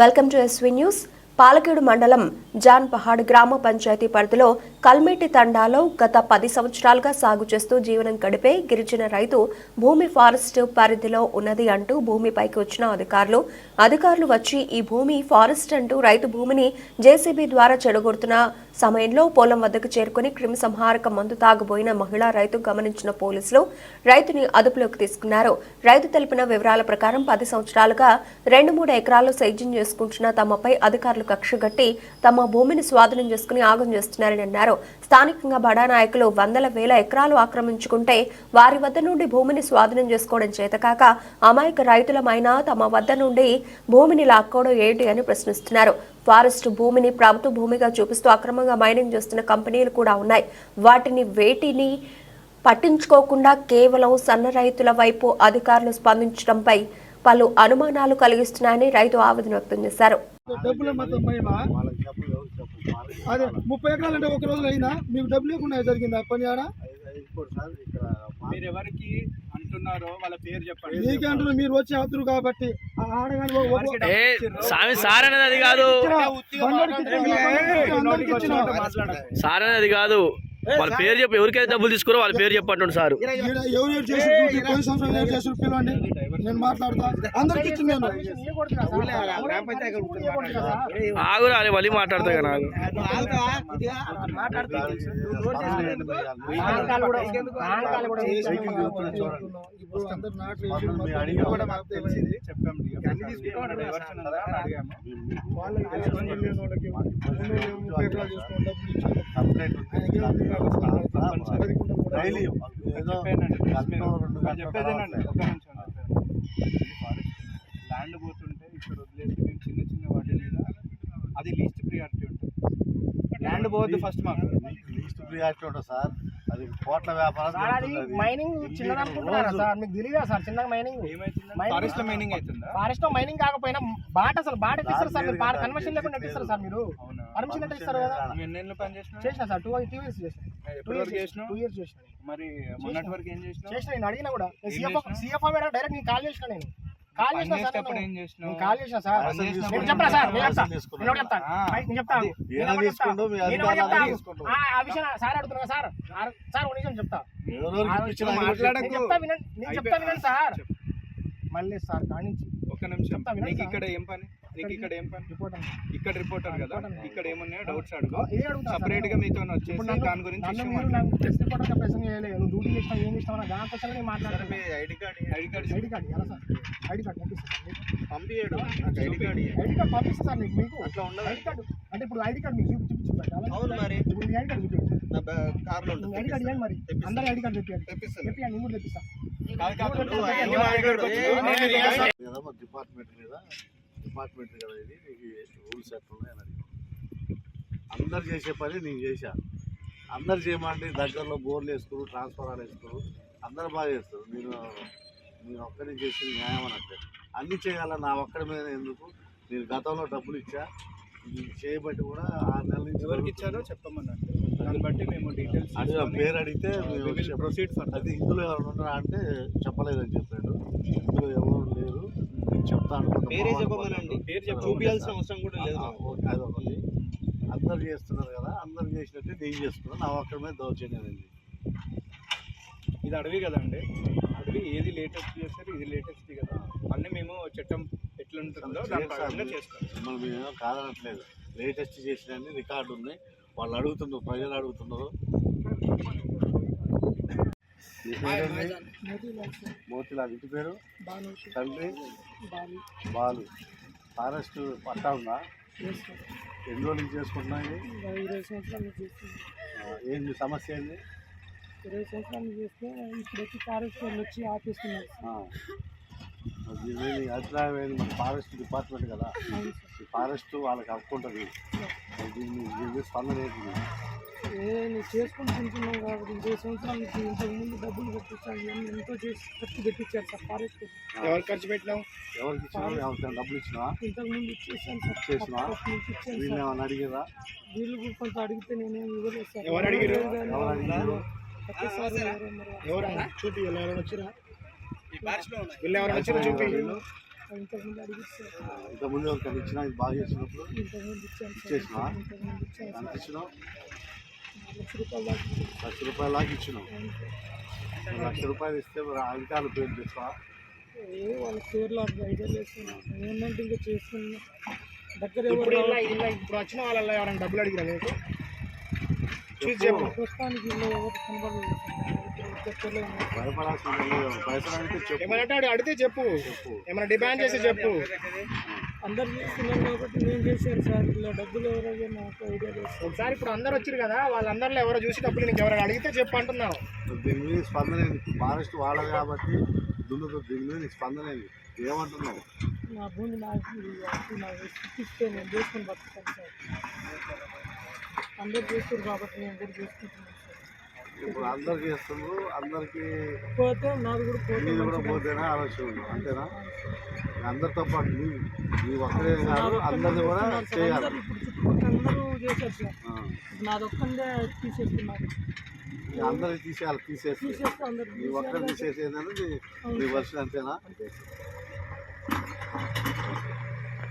Welcome to SV news. Palakeedu మండలం జాన్ పహాడ్ గ్రామ పంచాయతీ పరిధిలో కల్మేటి తండాలో గత పది సంవత్సరాలుగా సాగు చేస్తూ జీవనం గడిపే గిరిజన రైతు భూమి ఫారెస్ట్ పరిధిలో ఉన్నది అంటూ భూమిపైకి వచ్చిన అధికారులు. అధికారులు వచ్చి ఈ భూమి ఫారెస్ట్ అంటూ రైతు భూమిని జేసీబీ ద్వారా చెడగొడుతున్న సమయంలో పొలం వద్దకు చేరుకుని క్రిమిసంహారక మందు తాగబోయిన మహిళా రైతు గమనించిన పోలీసులు రైతుని అదుపులోకి తీసుకున్నారు. రైతు తెలిపిన వివరాల ప్రకారం పది సంవత్సరాలుగా రెండు మూడు ఎకరాలు సేద్యం చేసుకుంటున్న తమపై అధికారులు కక్షగట్టి తమ భూమిని స్వాధీనం చేసుకుని ఆగం చేస్తున్నారని అన్నారు. స్థానికంగా బడా నాయకులు వందల వేల ఎకరాలు ఆక్రమించుకుంటే వారి వద్ద నుండి భూమిని స్వాధీనం చేసుకోవడం చేతకాక అమాయక రైతులమైనా తమ వద్ద నుండి భూమిని లాక్కోవడం ఏంటి అని ప్రశ్నిస్తున్నారు. ఫారెస్ట్ భూమిని ప్రభుత్వ భూమిగా చూపిస్తూ అక్రమంగా మైనింగ్ చేస్తున్న కంపెనీలు కూడా ఉన్నాయి. వాటిని వేటిని పట్టించుకోకుండా కేవలం సన్న రైతుల వైపు అధికారులు స్పందించడంపై పలు అనుమానాలు కలిగిస్తున్నాయని రైతు ఆవేదన వ్యక్తం చేశారు. అదే ముప్పై ఎకరాలు అంటే ఒక రోజులో అయినా మీకు డబ్బులు లేకుండా జరిగింది ఆ పని ఆడ? మీరు ఎవరికి అంటున్నారో వాళ్ళ పేరు చెప్పండి. మీకే అంటున్నా మీరు వచ్చి అవుతురు కాబట్టి. స్వామి సార్ అనేది అది కాదు. సార్ అనేది అది కాదు. వాళ్ళ పేరు చెప్పి ఎవరికైతే డబ్బులు తీసుకురో వాళ్ళ పేరు చెప్పంటాడు సార్. ఈడ ఎవరు ఏడు చేసి డ్యూటీ పోయిన సంవత్సరం ఏడు చేసి పిలవండి. నేను మాట్లాడతా. అందరికి ఇచ్చింది నేను. ఆగురా అని మళ్ళీ మాట్లాడతా కదా చెప్పేదేనండి ఒక నిమిషం ల్యాండ్ పోతుంటే ఇక్కడ వదిలేసి మేము చిన్న చిన్న వాటి మీద అది లీస్ట్ ప్రియారిటీ ఉంటుంది ల్యాండ్ పోవద్దు ఫస్ట్ మాకు. లీస్ట్ ప్రియారిటీ ఉంటుంది సార్ అది కోట్ల వ్యాపారం. మైనింగ్ చిన్నది అనుకుంటున్నారా సార్? మీకు తెలియదా సార్ చిన్న మైనింగ్ ఫారెస్ట్ మైనింగ్ అవుతుందా? ఫారెస్ట్లో మైనింగ్ కాకపోయినా బాట అసలు బాట ఎట్టిస్తారు సార్ మీరు దాని కన్వర్షన్ లేకుండా ఎట్టిస్తారు సార్ మీరు. అవునా? పర్మిషన్ ఎట్లా ఇస్తారు కదా. చేసినా సార్ టూ టూ ఇయర్స్ చేసిన. టూ ఇయర్స్ చేసిన మరి మొన్నటి వరకు ఏం చేసినావు? చేసిన నేను అడిగినా కూడా. సిఎఫ్? సిఎఫ్ మేడం డైరెక్ట్ నేను కాల్ చేసిన నేను. కాల్ చేసిన సార్ నేను. చెప్పరా నేను చెప్తా. నేను. ఆ, విషయం సార్ అడుగుతున్నా సార్. ఆ- సార్ ఒక నిమిషం చెప్తా. చెప్తా వినండి. నేను చెప్తా వినండి సార్. మళ్ళీ సార్ కానించి. ఒక్క నిమిషం. చెప్తా వినండి. ఇక్కడ ఏం పని? నీకు ఇక్కడ ఏం పని రిపోర్ట్ అన్న. ఇక్కడ రిపోర్టర్ కదా ఇక్కడ ఏమున్నాయో డౌట్స్ అడుగు. సపరేట్గా మీతో వచ్చేసి దాని గురించి రిపోర్టర్ ప్రశ్న చేయలేదు నువ్వు డ్యూటీ చేసినా ఏం చేసినా దాని కోసం ID card ID card ID card ఎలా సార్ ఐడి కార్డ్ పంపిస్తాను పంపించాడు ఐడి కార్డ్ ఐడి కార్డ్ పంపిస్తాను మీకు మీకు అట్లా ఉండదు. ఐడి కార్డ్ అంటే ఇప్పుడు ఐడి కార్డ్ మీకు చూపించి అవును మరి. ఇప్పుడు ఐడి కార్డ్ చూపించండి కార్లో మీ ఐడి కార్డ్ ఇవ్వండి మరి. అందరి ఐడి కార్డ్ తెప్పియండి తెప్పిస్తాను. తెప్పియండి కూడా తెప్పిస్తాను డిపార్ట్మెంట్ మీద డిపార్ట్మెంట్ కదా ఇది. నీకు రూల్స్ ఎట్లున్నాయని అడిగాను. అందరు చేసే పని నేను చేశా. అందరు చేయమంటే దగ్గరలో బోర్లు వేసుకోరు ట్రాన్స్ఫారాలు వేసుకోరు. అందరు బాగా చేస్తారు. నేను నేను ఒక్కడే చేసి న్యాయం అన్నట్టు అన్ని చేయాల నా ఒక్కడి మీద ఎందుకు? నేను గతంలో డబ్బులు ఇచ్చా. చేయబట్టి కూడా ఆరు నెలల నుంచి ఎవరికి ఇచ్చారో చెప్పమన్నాడు దాన్ని బట్టి మేము డీటెయిల్స్ ఆ పేరు అడిగితే ప్రొసీడ్ అది ఇందులో ఎవరు ఉన్నారా అంటే చెప్పలేదని లేరు కొంత పేరే చెప్పమనండి. పేరు చెప్ప- ఒకటి. అవసరం కూడా లేదు ఆ, ఓకే, అది ఒకటి అందరు చేస్తున్నారు కదా అందరు చేసినట్టే నేను చేస్తున్నాను. నా ఒక్కడి మీద దౌర్జన్యం ఇది అడవి కదండి అడవి ఏది లేటెస్ట్ చేస్తారు ఇది లేటెస్ట్ కదా. అన్నీ మేము చట్టం ఎట్లుంటుందో మిమ్మల్ని మేము కాదనట్లేదు. లేటెస్ట్ చేసినన్ని రికార్డు ఉన్నాయి వాళ్ళు అడుగుతున్నారు ప్రజలు అడుగుతున్నారు? మోతిలాల్. ఇంటి పేరు? తండ్రి? బాలు. ఫారెస్ట్ పట్టా ఉందా? ఎన్ని రోజులు ఇరవై సంవత్సరాలు ఆ, ఏంది సమస్య ఏంది? ఇరవై సంవత్సరాలు చేస్తే ఇప్పుడు వచ్చి ఫారెస్ట్ వాళ్ళు వచ్చి ఆపేస్తున్నారు. దీని అభిప్రాయం ఫారెస్ట్ డిపార్ట్మెంట్ కదా. ఈ ఫారెస్ట్ వాళ్ళకి హక్కు ఉంటుంది. దీన్ని స్పందన ఏంటి? నేను చేసుకుని తింటున్నాం కాబట్టి ఇరవై సంవత్సరాల నుంచి ఇంతకు ముందు డబ్బులు కట్టించాను ఇవన్నీ ఎంతో చేసి ఖర్చు పెట్టించారు సార్ ఫారెస్ట్. ఎవరు ఖర్చు పెట్టినావు? ఎవరికి ఎవరికైనా డబ్బులు ఇచ్చినావా? ఇంతకు ముందు ఇచ్చేసాను సార్ ఇచ్చాను వీళ్ళు అడిగిరా? వీళ్ళు కూడా కొంత అడిగితే నేనేం ఇవ్వలేదు సార్. ఎవరు అడిగారు? ఎవరు అడిగారు? ప్రతిసారి ఎవరో మరి ఎవరు? చూపి ఎవరైనా వచ్చిరా? వీళ్ళు ఎవరైనా చూపి? ఇంతకుముందు అడిగిస్తారు ఇంతకుముందు ఇచ్చినా? బాగా చేసినప్పుడు ఇంతకుముందు ఇచ్చాను? ఇంతకుముందు ఇచ్చాను ఇచ్చినావు లక్ష రూపాయలు దాకా ఇచ్చాను. లక్ష రూపాయల రూపాయలు ఇస్తే మరి అధికారుల పేరు ఏ వాళ్ళ పేర్లు ఐడియా ఇంకా చేస్తున్నా. దగ్గర ఇప్పుడు ఎవరు ఇలా ఇలా ఇప్పుడు వచ్చిన వాళ్ళ ఎవరైనా డబ్బులు అడిగిరా చూసి చెప్పు. ప్రస్తుతానికి ఇల్లు ఎవరు కనబడలేదు సార్. దగ్గరలో ఉన్నారు. భయపడాల్సిన లేదు. పైసలు అంటే చెప్పు. ఏమన్నా అడిగి అడిగితే చెప్పు. ఏమైనా డిమాండ్ చేసి చెప్పు. అందరు చేస్తున్నారు కాబట్టి నేను చేశాను సార్. ఇలా డబ్బులు ఎవరైనా నాకు ఐడియా చేస్తాను ఒకసారి ఇప్పుడు అందరు వచ్చారు కదా వాళ్ళందరిలో ఎవరో చూసి డబ్బులు నీకు ఎవరైనా అడిగితే చెప్పు అంటున్నాను దీని మీద స్పందన? ఫారెస్ట్ వాళ్ళది కాబట్టి దున్నుతో దీని మీద నీకు స్పందన ఏమంటున్నావు? నా భూమి నాకు ఇస్తే నేను చేసుకుని బతుకుతాను సార్. అందరు చేస్తారు కాబట్టి నేను కూడా చేసుకుంటున్నాను ఇప్పుడు అందరు చేస్తున్నారు అందరికి పోతే నాది కూడా పోతే కూడా పోతేనే ఆలోచన ఉంది. అంతేనా? అందరితో పాటు నీ నీ ఒక్కడే కాదు అందరిది కూడా. చేయాలి. అందరూ చేశారు సార్. ఒక్కడే తీసేస్తున్నారు. అందరికి తీసేయాలి తీసేసి నీ ఒక్కరు తీసేసేదని నీ వర్షం అంతేనా?